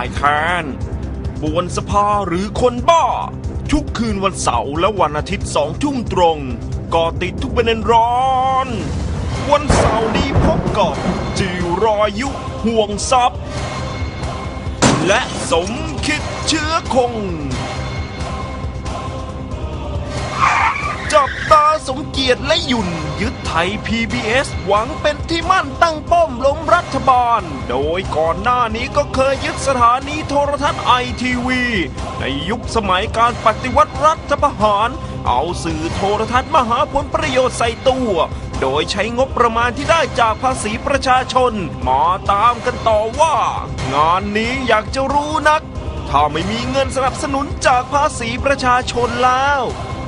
ารหรือฝ่ายค้านบวนสภาหรือคนบ้า ทุกคืนวันเสาร์และวันอาทิตย์สองทุ่มตรงก่อติดทุกประเด็นร้อน วันเสาร์นี้พบกับจิวรอยุห่วงทรัพย์ และสมคิดเชื้อคง จับตาสมเกียรติและหยุ่น ยึดไทย PBS หวังเป็นที่มั่นตั้งป้อมล้มรัฐบาล โดยก่อนหน้านี้ก็เคยยึดสถานีโทรทัศน์ไอทีวีในยุคสมัยการปฏิวัติรัฐประหาร เอาสื่อโทรทัศน์มาหาผลประโยชน์ใส่ตัว โดยใช้งบประมาณที่ได้จากภาษีประชาชน มาตามกันต่อว่า งานนี้อยากจะรู้นัก ถ้าไม่มีเงินสนับสนุนจากภาษีประชาชนแล้ว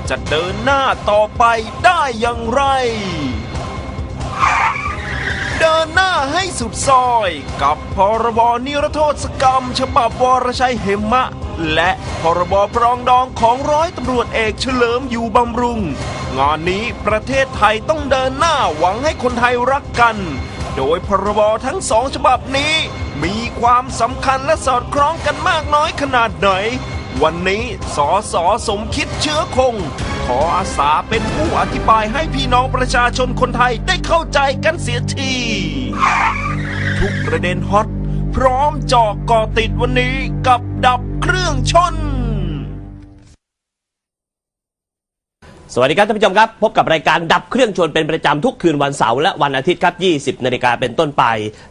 จะเดินหน้าต่อไปได้อย่างไร เดินหน้าให้สุดซอยกับพรบนิรโทษกรรม ฉบับวรชัยเหมะ และพรบปรองดองของร้อยตำรวจเอกเฉลิมอยู่บำรุง งานนี้ประเทศไทยต้องเดินหน้าหวังให้คนไทยรักกัน โดยพรบทั้งสองฉบับนี้ มีความสำคัญและสอดคล้องกันมากน้อยขนาดไหน วันนี้สอสอสมคิดเชื้อคง ขออาสาเป็นผู้อธิบายให้พี่น้องประชาชนคนไทยได้เข้าใจกันเสียที ทุกประเด็นฮอต พร้อมเจาะก่อติดวันนี้กับดับเครื่องชน สวัสดีครับท่านผู้ชมครับ พบกับรายการดับเครื่องชนเป็นประจำทุกคืนวันเสาร์และวันอาทิตย์ครับ 20 นาฬิกาเป็นต้นไป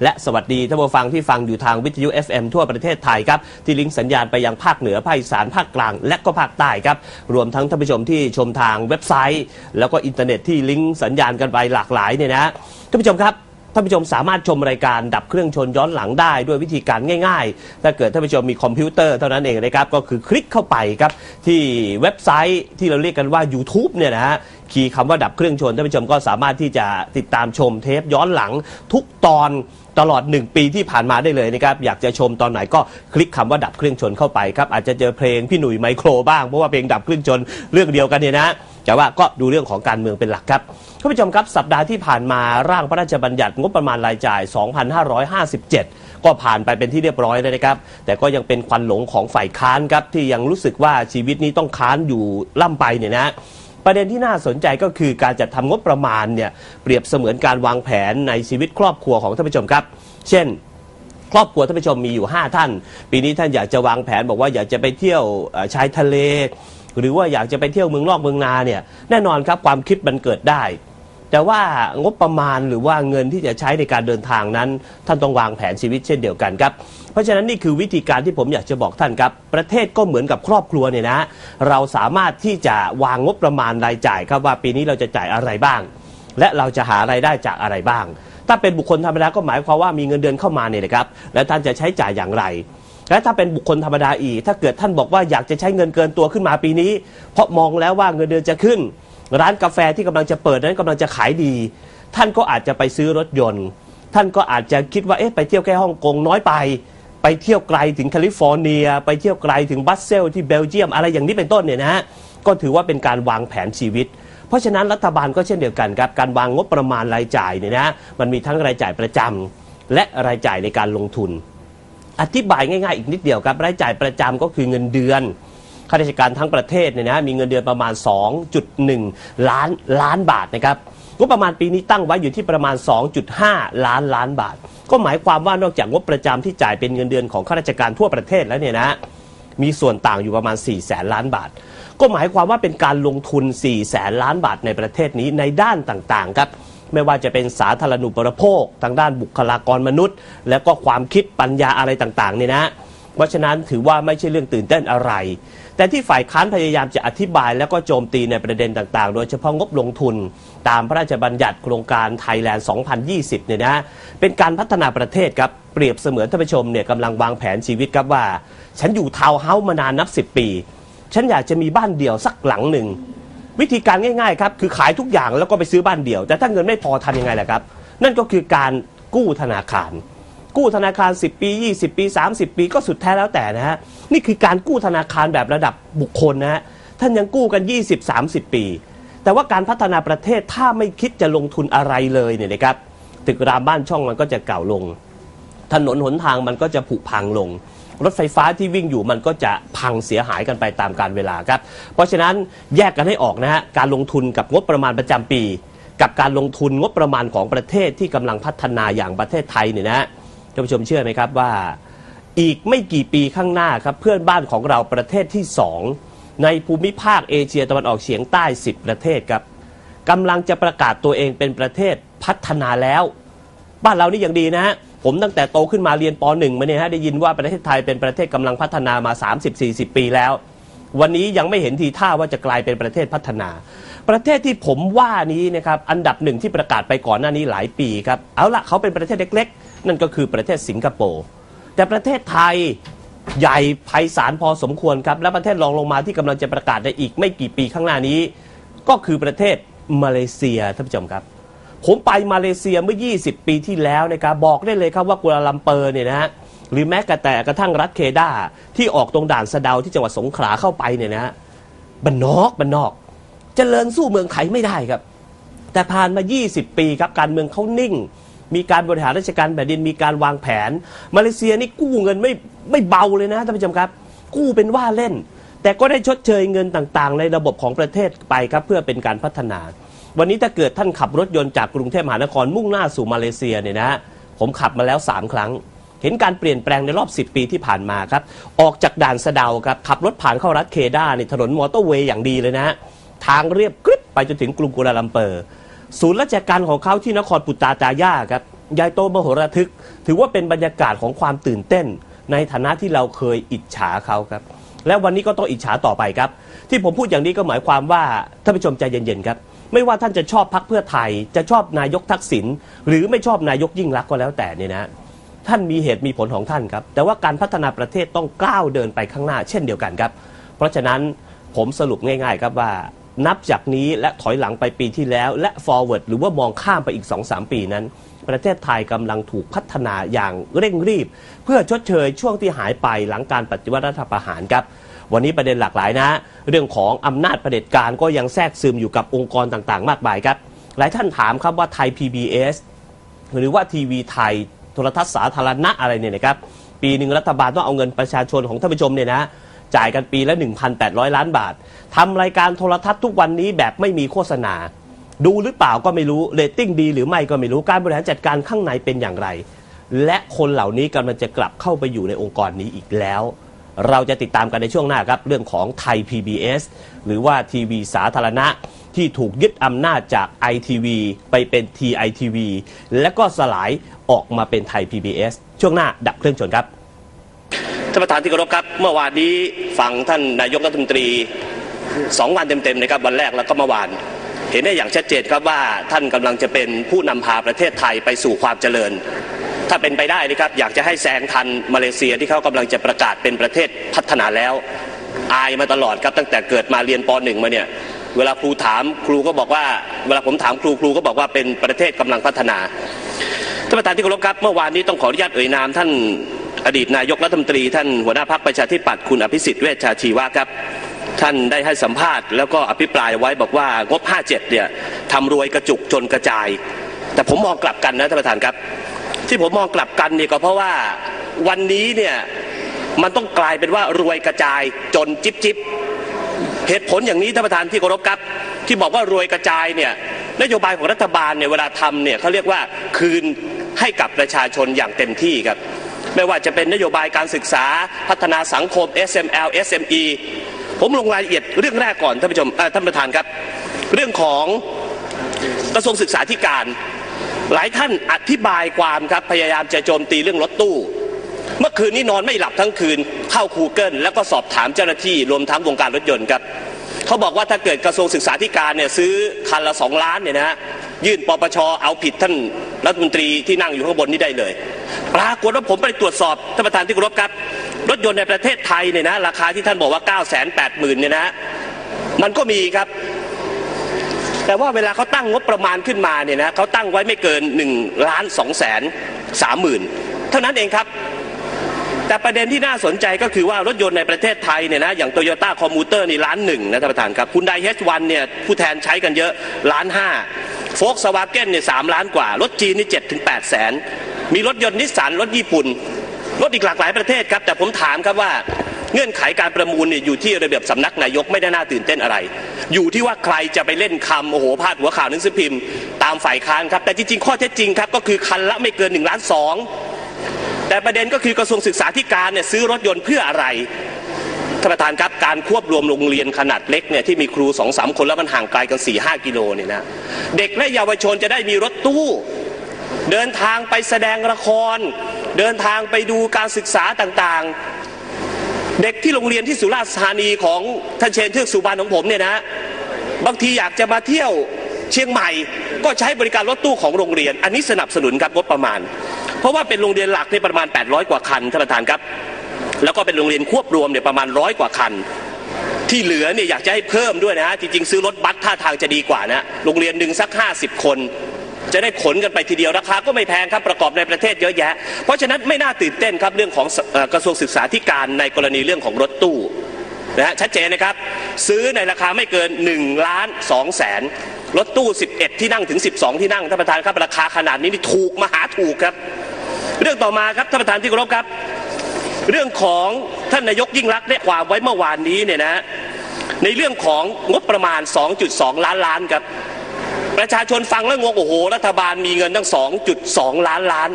และสวัสดีท่านผู้ฟังที่ฟังอยู่ทางวิทยุ FM ทั่วประเทศไทยครับ ที่ลิงก์สัญญาณไปยังภาคเหนือ ภาคอีสานภาคกลาง และก็ภาคใต้ครับ รวมทั้งท่านผู้ชมที่ชมทางเว็บไซต์ แล้วก็อินเทอร์เน็ตที่ลิงก์สัญญาณกันไปหลากหลายเนี่ยนะท่านผู้ชมครับ ท่านผู้ชมสามารถชมรายการดับเครื่องชนย้อนหลังได้ด้วยวิธีการง่ายๆ ถ้าเกิดท่านผู้ชมมีคอมพิวเตอร์เท่านั้นเองนะครับ ก็คือคลิกเข้าไปครับที่เว็บไซต์ที่เราเรียกกันว่า YouTube เนี่ยนะฮะคีย์คำว่าดับเครื่องชนท่านผู้ชมก็สามารถที่จะติดตามชมเทปย้อนหลังทุกตอน ตลอด 1 ปีที่ผ่านมาได้เลยนะครับ อยากจะชมตอนไหนก็คลิกคำว่าดับเครื่องชนเข้าไปครับ อาจจะเจอเพลงพี่หนุ่ยไมโครบ้างเพราะว่าเพลงดับเครื่องชนเรื่องเดียวกันเนี่ยนะแต่ว่าก็ดูเรื่องของการเมืองเป็นหลักครับท่านผู้ชมครับสัปดาห์ที่ผ่านมาร่างพระราชบัญญัติงบประมาณรายจ่าย 2557 ก็ผ่านไปเป็นที่เรียบร้อยแล้วนะครับ แต่ก็ยังเป็นควันหลงของฝ่ายค้านครับที่ยังรู้สึกว่าชีวิตนี้ต้องค้านอยู่ล่ำไปเนี่ยนะ ประเด็นที่น่าสนใจก็คือการจัดทำงบประมาณเนี่ยเปรียบเสมือนการวางแผนในชีวิตครอบครัวของท่านผู้ชมครับ เช่นครอบครัวท่านผู้ชมมีอยู่ 5 ท่าน ปีนี้ท่านอยากจะวางแผนบอกว่าอยากจะไปเที่ยวชายทะเล หรือว่าอยากจะไปเที่ยวเมืองนอกเมืองนาเนี่ยแน่นอนครับความคิดมันเกิดได้ แต่ว่างบประมาณหรือว่าเงินที่จะใช้ในการเดินทางนั้น ท่านต้องวางแผนชีวิตเช่นเดียวกันครับ เพราะฉะนั้นนี่คือวิธีการที่ผมอยากจะบอกท่านครับ ประเทศก็เหมือนกับครอบครัวเนี่ยนะ เราสามารถที่จะวางงบประมาณรายจ่ายครับว่าปีนี้เราจะจ่ายอะไรบ้าง และเราจะหารายได้จากอะไรบ้าง ถ้าเป็นบุคคลธรรมดาก็หมายความว่ามีเงินเดือนเข้ามาเนี่ยนะครับ แล้วท่านจะใช้จ่ายอย่างไร และถ้าเป็นบุคคลธรรมดาอีก ถ้าเกิดท่านบอกว่าอยากจะใช้เงินเกินตัวขึ้นมาปีนี้ เพราะมองแล้วว่าเงินเดือนจะขึ้น ร้านกาแฟที่กำลังจะเปิดนั้นกำลังจะขายดี ท่านก็อาจจะไปซื้อรถยนต์ ท่านก็อาจจะคิดว่าเอ๊ะไปเที่ยวแค่ฮ่องกงน้อยไป ไปเที่ยวไกลถึงแคลิฟอร์เนีย ไปเที่ยวไกลถึงบัสเซลที่เบลเยียมอะไรอย่างนี้เป็นต้นเนี่ยนะฮะก็ถือว่าเป็นการวางแผนชีวิต เพราะฉะนั้นรัฐบาลก็เช่นเดียวกันครับการวางงบประมาณรายจ่ายเนี่ยนะมันมีทั้งรายจ่ายประจำและรายจ่ายในการลงทุน อธิบายง่ายๆ อีกนิดเดียวครับรายจ่ายประจำก็คือเงินเดือนข้าราชการทั้งประเทศเนี่ยนะมีเงินเดือนประมาณ 2.1 ล้านล้านบาทนะครับ งบประมาณปีนี้ตั้งไว้อยู่ที่ประมาณ 2.5 ล้านล้านบาท ก็หมายความว่านอกจากงบประจำที่จ่ายเป็นเงินเดือนของข้าราชการทั่วประเทศแล้วเนี่ยนะมีส่วนต่างอยู่ประมาณ4แสนล้านบาท ก็หมายความว่าเป็นการลงทุน4แสนล้านบาทในประเทศนี้ในด้านต่างๆครับไม่ว่าจะเป็นสาธารณูปโภค ทางด้านบุคลากรมนุษย์ แล้วก็ความคิดปัญญาอะไรต่างๆเนี่ยนะ เพราะฉะนั้นถือว่าไม่ใช่เรื่องตื่นเต้นอะไร แต่ที่ฝ่ายค้านพยายามจะอธิบายแล้วก็โจมตีในประเด็นต่างๆ โดยเฉพาะงบลงทุน ตามพระราชบัญญัติโครงการไทยแลนด์ 2020 เนี่ยนะเป็นการพัฒนาประเทศครับ เปรียบเสมือนท่านผู้ชมเนี่ยกำลังวางแผนชีวิตครับว่า ฉันอยู่ทาวน์เฮาส์มานานนับ 10 ปี ฉันอยากจะมีบ้านเดี่ยวสักหลังหนึ่งวิธีการง่ายๆครับคือขายทุกอย่างแล้วก็ไปซื้อบ้านเดี่ยว แต่ถ้าเงินไม่พอทำยังไงล่ะครับ นั่นก็คือการกู้ธนาคาร กู้ธนาคาร 10 ปี 20 ปี 30 ปีก็สุดแท้แล้วแต่นะฮะ นี่คือการกู้ธนาคารแบบระดับบุคคลนะฮะท่านยังกู้กัน 20 30 ปี แต่ว่าการพัฒนาประเทศถ้าไม่คิดจะลงทุนอะไรเลยเนี่ยนะครับตึกรามบ้านช่องมันก็จะเก่าลง ถนนหนทางมันก็จะผุพังลง รถไฟฟ้าที่วิ่งอยู่มันก็จะพังเสียหายกันไปตามการเวลาครับ เพราะฉะนั้นแยกกันให้ออกนะฮะการลงทุนกับงบประมาณประจำปี กับการลงทุนงบประมาณของประเทศที่กำลังพัฒนาอย่างประเทศไทยเนี่ยนะท่านผู้ชมเชื่อไหมครับว่า อีกไม่กี่ปีข้างหน้าครับ เพื่อนบ้านของเราประเทศที่สองในภูมิภาคเอเชียตะวันออกเฉียงใต้ 10 ประเทศครับกำลังจะประกาศตัวเองเป็นประเทศพัฒนาแล้ว บ้านเรานี่อยังดีนะฮะผมตั้งแต่โตขึ้นมาเรียนป .1 มาเนี่ยฮะได้ยินว่าประเทศไทยเป็นประเทศกำลังพัฒนามา 30-40 ปีแล้ว วันนี้ยังไม่เห็นทีท่าว่าจะกลายเป็นประเทศพัฒนา ประเทศที่ผมว่านี้นะครับอันดับหนึ่งที่ประกาศไปก่อนหน้านี้หลายปีครับเอาละเขาเป็นประเทศเล็กๆ นั่นก็คือประเทศสิงคโปร์ แต่ประเทศไทยใหญ่ไพศาลพอสมควรครับ และประเทศรองลงมาที่กำลังจะประกาศในอีกไม่กี่ปีข้างหน้านี้ ก็คือประเทศมาเลเซียท่านผู้ชมครับ ผมไปมาเลเซียเมื่อ 20 ปีที่แล้วนะครับบอกได้เลยครับว่ากัวลาลัมเปอร์เนี่ยนะฮะหรือแม้กระแต่กระทั่งรัฐเคดาที่ออกตรงด่านสะเดาที่จังหวัดสงขลาเข้าไปเนี่ยนะฮะบันนอกบันนอกจเจริญสู้เมืองไทยไม่ได้ครับ แต่ผ่านมา 20 ปีครับการเมืองเขานิ่ง มีการบริหารราชการแผ่นดินมีการวางแผน มาเลเซียนี่กู้เงินไม่ไม่เบาเลยนะท่านผู้ชมครับ กู้เป็นว่าเล่น แต่ก็ได้ชดเชยเงินต่างๆ ในระบบของประเทศไปครับเพื่อเป็นการพัฒนา วันนี้ถ้าเกิดท่านขับรถยนต์จากกรุงเทพมหานครมุ่งหน้าสู่มาเลเซียเนี่ยนะผมขับมาแล้ว 3 ครั้ง เห็นการเปลี่ยนแปลงในรอบ 10 ปีที่ผ่านมาครับออกจากด่านสะเดาครับขับรถผ่านเข้ารัฐเคด้าในถนนมอเตอร์เวย์อย่างดีเลยนะฮะทางเรียบกริบไปจนถึงกรุงกัวลาลัมเปอร์ ศูนย์ราชการของเขาที่นครปุตตาจาย่าครับใหญ่โตมโหฬารทึก ถือว่าเป็นบรรยากาศของความตื่นเต้น ในฐานะที่เราเคยอิจฉาเขาครับและวันนี้ก็ต้องอิจฉาต่อไปครับ ที่ผมพูดอย่างนี้ก็หมายความว่าท่านผู้ชมใจเย็นๆครับ ไม่ว่าท่านจะชอบพักเพื่อไทย จะชอบนายกทักษิณหรือไม่ชอบนายกยิ่งรักก็แล้วแต่เนี่ยนะท่านมีเหตุมีผลของท่านครับ แต่ว่าการพัฒนาประเทศต้องก้าวเดินไปข้างหน้าเช่นเดียวกันครับ เพราะฉะนั้นผมสรุปง่าย ๆ ครับว่า นับจากนี้และถอยหลังไปปีที่แล้ว และ forward หรือว่ามองข้ามไปอีก 2-3 ปีนั้น ประเทศไทยกำลังถูกพัฒนาอย่างเร่งรีบ เพื่อชดเชยช่วงที่หายไปหลังการปฏิวัติรัฐประหารครับวันนี้ประเด็นหลากหลายนะ เรื่องของอำนาจเผด็จการก็ยังแทรกซึมอยู่กับองค์กรต่างๆ มากมายครับ หลายท่านถามครับว่าไทย PBS หรือว่าทีวีไทย โทรทัศน์สาธารณะอะไรเนี่ยนะครับ ปีหนึ่งรัฐบาลต้องเอาเงินประชาชนของท่านผู้ชมเนี่ยนะ จ่ายกันปีละ 1,800 ล้านบาททำรายการโทรทัศน์ทุกวันนี้แบบไม่มีโฆษณา ดูหรือเปล่าก็ไม่รู้เรตติ้งดีหรือไม่ก็ไม่รู้การบริหารจัดการข้างในเป็นอย่างไร และคนเหล่านี้กำลังจะกลับเข้าไปอยู่ในองค์กรนี้อีกแล้ว เราจะติดตามกันในช่วงหน้าครับเรื่องของไทย PBS หรือว่าทีวีสาธารณะที่ถูกยึดอำนาจจาก ITV ไปเป็น TITV และก็สลายออกมาเป็นไทย PBS ช่วงหน้าดับเครื่องชนครับ ท่านประธานที่เคารพครับ เมื่อวานนี้ฟังท่านนายกรัฐมนตรีสองวันเต็มๆนะครับวันแรกแล้วก็เมื่อวาน เห็นได้อย่างชัดเจนครับว่าท่านกำลังจะเป็นผู้นำพาประเทศไทยไปสู่ความเจริญ ถ้าเป็นไปได้นะครับอยากจะให้แซงทันมาเลเซียที่เขากำลังจะประกาศเป็นประเทศพัฒนาแล้ว อายมาตลอดครับตั้งแต่เกิดมาเรียนป .1 มาเนี่ยเวลาครูถามครูก็บอกว่า เวลาผมถามครูครูก็บอกว่าเป็นประเทศกำลังพัฒนาท่านประธานที่เคารพครับเมื่อวานนี้ต้องขออนุญาตเอ่ยนามท่าน อดีตนายกรัฐมนตรีท่านหัวหน้าพรรคประชาธิปัตย์คุณอภิสิทธิ์เวชชาชีวะครับ ท่านได้ให้สัมภาษณ์แล้วก็อภิปรายไว้บอกว่างบ 57 เนี่ยทำรวยกระจุกจนกระจาย แต่ผมมองกลับกันนะท่านประธานครับ ที่ผมมองกลับกันเนี่ยก็เพราะว่าวันนี้เนี่ยมันต้องกลายเป็นว่ารวยกระจายจนจิบจิบเหตุผลอย่างนี้ท่านประธานที่เคารพครับ ที่บอกว่ารวยกระจายเนี่ยนโยบายของรัฐบาลเนี่ยเวลาทำเนี่ยเขาเรียกว่าคืนให้กับประชาชนอย่างเต็มที่ครับ ไม่ว่าจะเป็นนโยบายการศึกษาพัฒนาสังคม SML SME ผมลงรายละเอียดเรื่องแรกก่อนท่านผู้ชมท่านประธานครับ เรื่องของกระทรวงศึกษาธิการ หลายท่านอธิบายความครับพยายามจะโจมตีเรื่องรถตู้ เมื่อคืนนี้นอนไม่หลับทั้งคืน เข้า Google แล้วก็สอบถามเจ้าหน้าที่รวมทั้งวงการรถยนต์ครับเขาบอกว่าถ้าเกิดกระทรวงศึกษาธิการเนี่ยซื้อคันละสองล้านเนี่ยนะฮะยื่นปปชเอาผิดท่านรัฐมนตรีที่นั่งอยู่ข้างบนนี้ได้เลย ปรากฏว่าผมไปตรวจสอบท่านประธานที่เคารพครับ รถยนต์ในประเทศไทยเนี่ยนะราคาที่ท่านบอกว่า 9 8 0 0 0 0เนี่ยนะมันก็มีครับ แต่ว่าเวลาเขาตั้งงบประมาณขึ้นมาเนี่ยนะเขาตั้งไว้ไม่เกิน1ล้าน2แสน3หมื่นเท่านั้นเองครับ แต่ประเด็นที่น่าสนใจก็คือว่ารถยนต์ในประเทศไทยเนี่ยนะอย่างโตโยต้าคอมมูเตอร์นี่ล้านหนึ่งนะท่านประธานครับคุณไดเฮชวันเนี่ยผู้แทนใช้กันเยอะล้านห้าโฟกสวาเก้นเนี่ยสามล้านกว่า รถจีนนี่เจ็ดถึงแปดแสน มีรถยนต์นิสสันรถญี่ปุ่น รถอีกหลากหลายประเทศครับ แต่ผมถามครับว่าเงื่อนไขการประมูลเนี่ยอยู่ที่ระเบียบสำนักนายกไม่ได้น่าตื่นเต้นอะไร อยู่ที่ว่าใครจะไปเล่นคำโอ้โหพาดหัวข่าวหนังสือพิมพ์ตามฝ่ายค้านครับ แต่จริงๆ ข้อเท็จจริงครับก็คือคันละไม่เกิน1ล้านสองแต่ประเด็นก็คือกระทรวงศึกษาธิการเนี่ยซื้อรถยนต์เพื่ออะไรท่านประธานครับการควบรวมโรงเรียนขนาดเล็กเนี่ยที่มีครูสองสามคนแล้วมันห่างไกลกัน4ี่ห้ากิโลเนี่ยนะเด็กและเยาวชนจะได้มีรถตู้ เดินทางไปแสดงละคร เดินทางไปดูการศึกษาต่างๆ เด็กที่โรงเรียนที่สุราษฎร์ธานีของท่านเชนเทือกสุบานของผมเนี่ยนะบางทีอยากจะมาเที่ยวเชียงใหม่ ก็ใช้บริการรถตู้ของโรงเรียน อันนี้สนับสนุนครับงบประมาณ เพราะว่าเป็นโรงเรียนหลักในประมาณ 800 กว่าคันท่านประธานครับ แล้วก็เป็นโรงเรียนควบรวมเนี่ยประมาณร้อยกว่าคันที่เหลือเนี่ยอยากจะให้เพิ่มด้วยนะฮะจริงๆ ซื้อรถบัสท่าทางจะดีกว่านะโรงเรียนหนึ่งสัก 50 คน จะได้ขนกันไปทีเดียวราคาก็ไม่แพงครับประกอบในประเทศเยอะแยะ เพราะฉะนั้นไม่น่าตื่นเต้นครับเรื่องของกระทรวงศึกษาธิการในกรณีเรื่องของรถตู้นะฮะชัดเจนนะครับ ซื้อในราคาไม่เกิน1ล้าน2แสนรถตู้ 11 ที่นั่งถึง 12 ที่นั่งท่านประธานครับราคาขนาดนี้นี่ถูกมหาถูกครับ เรื่องต่อมาครับท่านประธานที่เคารพครับ เรื่องของท่านนายกยิ่งรักษณ์ได้ความไว้เมื่อวานนี้เนี่ยนะในเรื่องของงบประมาณ 2.2 ล้านล้านครับ ประชาชนฟังแล้วงงโอ้โห รัฐบาลมีเงินตั้ง 2.2 ล้านล้าน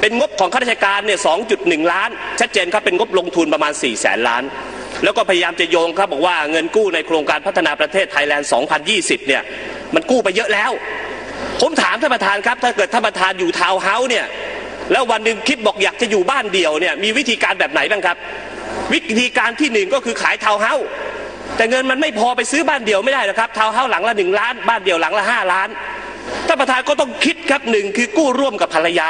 เป็นงบของข้าราชการเนี่ย 2.1 ล้าน ชัดเจนครับเป็นงบลงทุนประมาณ 4 แสนล้าน แล้วก็พยายามจะโยงครับบอกว่าเงินกู้ในโครงการพัฒนาประเทศไทยแลนด์ 2020 เนี่ย มันกู้ไปเยอะแล้ว ผมถามท่านประธานครับ ถ้าเกิดท่านประธานอยู่ทาวน์เฮาส์เนี่ย แล้ววันหนึ่งคิดบอกอยากจะอยู่บ้านเดี่ยวเนี่ย มีวิธีการแบบไหนบ้างครับ วิธีการที่หนึ่งก็คือขายทาวน์เฮาส์ แต่เงินมันไม่พอไปซื้อบ้านเดี่ยวไม่ได้นะครับทาวน์เฮาหลังละหนึ่งล้าน บ้านเดี่ยวหลังละห้าล้านท่านประธานก็ต้องคิดครับหนึ่งคือกู้ร่วมกับภรรยา